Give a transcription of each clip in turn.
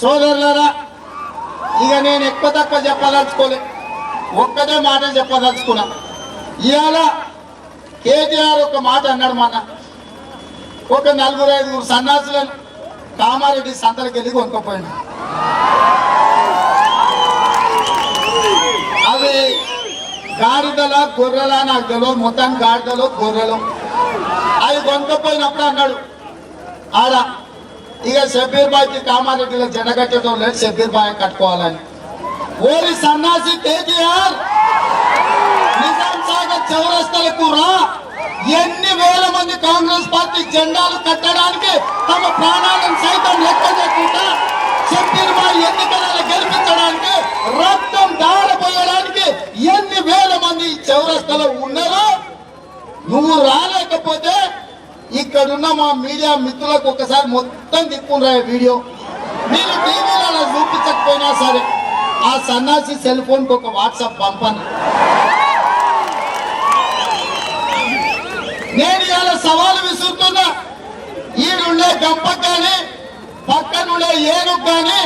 సోదరులరా ఇక నేను ఎక్కువ తక్కువ చెప్పదలుచుకోలే. ఒక్కటే మాట చెప్పదలుచుకున్నా. ఇవాళ కేటీఆర్ ఒక మాట అన్నాడు మొన్న. ఒక నలుగురు ఐదుగురు సన్నాసులను కామారెడ్డి సంతలకు వెళ్ళి కొనుక్కపోయింది అవి గాడిదల గొర్రెల నాకు తెలియదు మొత్తం గాడిదలు గొర్రెలు. అవి కొనుక్కపోయినప్పుడు అన్నాడు ఆడ ఇక షబీర్ బాయ్కి కామారెడ్డిలో జెండ లేదు షబీర్ బాయ్ కట్టుకోవాలని. ఓరి సన్నాసి కేటీఆర్ నిజాం సాగర్ చౌరస్తలకు రా! ఎన్ని వేల మంది కాంగ్రెస్ పార్టీ జెండాలు కట్టడానికి తమ ప్రాణాలను సైతం లెక్క చేయకుండా షబీర్ బాయ్ ఎన్నికలను గెలిపించడానికి రక్తం దాడపోయడానికి ఎన్ని వేల మంది చౌరస్తలో ఉన్నారో నువ్వు రాలేకపోతే ఇక్కడున్న మా మీడియా మిత్రులకు ఒకసారి మొత్తం తిప్పుకురా వీడియో. మీరు టీవీలలో చూపించకపోయినా సరే ఆ సన్నాసి సెల్ ఫోన్కి ఒక వాట్సాప్ పంపను నేను ఇవాళ సవాలు విసురుతున్నా. ఈడుండే గంపకు కానీ పక్కనుండే ఏనుగు కానీ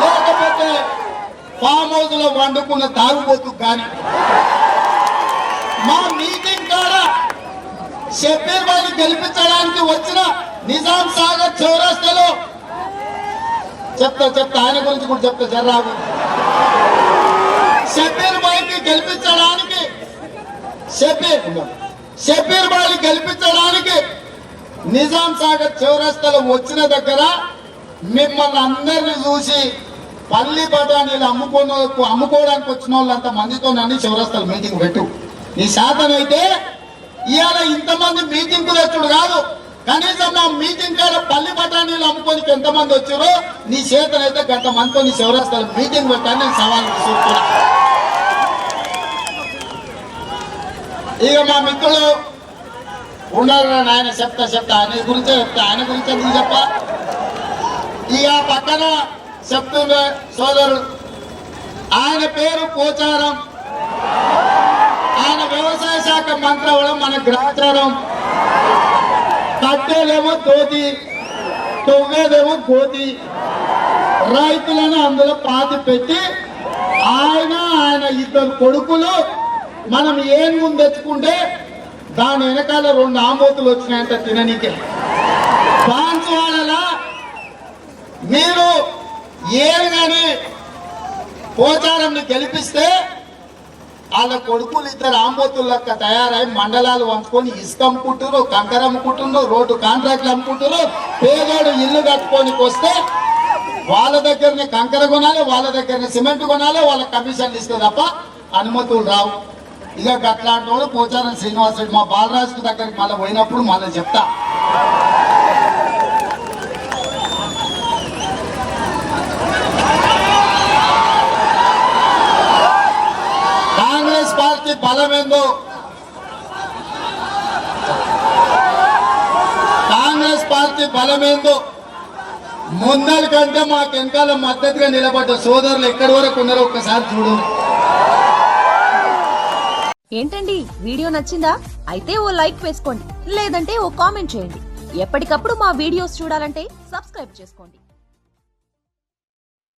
లేకపోతే ఫామ్ హౌస్లో వండుకున్న తాగుబోతు కానీ. మా మీటింగ్ కాడ షబీర్ బాయ్ని గెలిపించడానికి వచ్చిన నిజాం సాగర్ చౌరస్తలో. చెప్తా చెప్తా ఆయన గురించి కూడా చెప్తా జర్రాగు షబీర్ బాయ్కి గెలిపించడానికి షబీర్ షబీర్ బాయ్ని గెలిపించడానికి నిజాం సాగర్ చౌరస్తలో వచ్చిన దగ్గర మిమ్మల్ని అందరిని చూసి పల్లి బఠానీలు అమ్ముకున్న అమ్ముకోవడానికి వచ్చిన వాళ్ళంత మందితో నన్ను చౌరస్తలు మీటింగ్ పెట్టు. నీ శాతనైతే ఇవాళ ఇంతమంది మీటింగ్ వచ్చుడు కాదు. కనీసం మా మీటింగ్ కాడ పల్లి బఠానీలు అమ్ముకోనికి ఎంతమంది వచ్చారో నీ చేతనైతే గత మనతో నీ చౌరస్తలు మీటింగ్ పెట్టాలని నేను సవాల్ చూస్తున్నా. ఇక మా మిత్రులు ఉన్నారు ఆయన చెప్తా చెప్తా. ఆయన గురించే చెప్తా ఆయన గురించి ఎందుకు చెప్ప? ఇక పక్కన చెప్తుండే సోదరుడు ఆయన పేరు పోచారం. ఆయన వ్యవసాయ శాఖ మంత్రి అవ్వడం మన గ్రాచారం కట్టేలేమో తోతి తొవ్వేదేమో కోతి. రైతులను అందులో పాతి పెట్టి ఆయన ఆయన ఇద్దరు కొడుకులు మనం ఏం ముందు తెచ్చుకుంటే దాని వెనకాల రెండు ఆమోతులు వచ్చినాయంట తిననీకే. బాన్సువాడలా మీరు ఏమి కానీ పోచారంని గెలిపిస్తే వాళ్ళ కొడుకులు ఇద్దరు ఆంబోతులు లెక్క తయారై మండలాలు వంచుకొని ఇసుక అమ్ముకుంటున్నారు కంకర అమ్ముకుంటున్నారు రోడ్డు కాంట్రాక్ట్లు అమ్ముకుంటున్నారు పేదోడు ఇల్లు కట్టుకోనికి వస్తే వాళ్ళ దగ్గరనే కంకర కొనాలి వాళ్ళ దగ్గరనే సిమెంట్ కొనాలి వాళ్ళ కమిషన్లు ఇస్తే తప్ప అనుమతులు రావు. ఇక అట్లాంటి వాడు పోచారం శ్రీనివాసరెడ్డి మా బాలరాజు దగ్గరికి మళ్ళీ పోయినప్పుడు మళ్ళీ చెప్తా కాంగ్రెస్ పార్టీ బలమేందో? కాంగ్రెస్ పార్టీ బలమేందో? ముందరి కంటే మాకు వెనకాల మద్దతుగా నిలబడ్డ సోదరులు ఎక్కడి వరకు ఉన్నారో ఒక్కసారి చూడు. ఏంటండి? వీడియో నచ్చిందా? అయితే ఓ లైక్ వేసుకోండి లేదంటే ఓ కామెంట్ చేయండి. ఎప్పటికప్పుడు మా వీడియోస్ చూడాలంటే సబ్స్క్రైబ్ చేసుకోండి.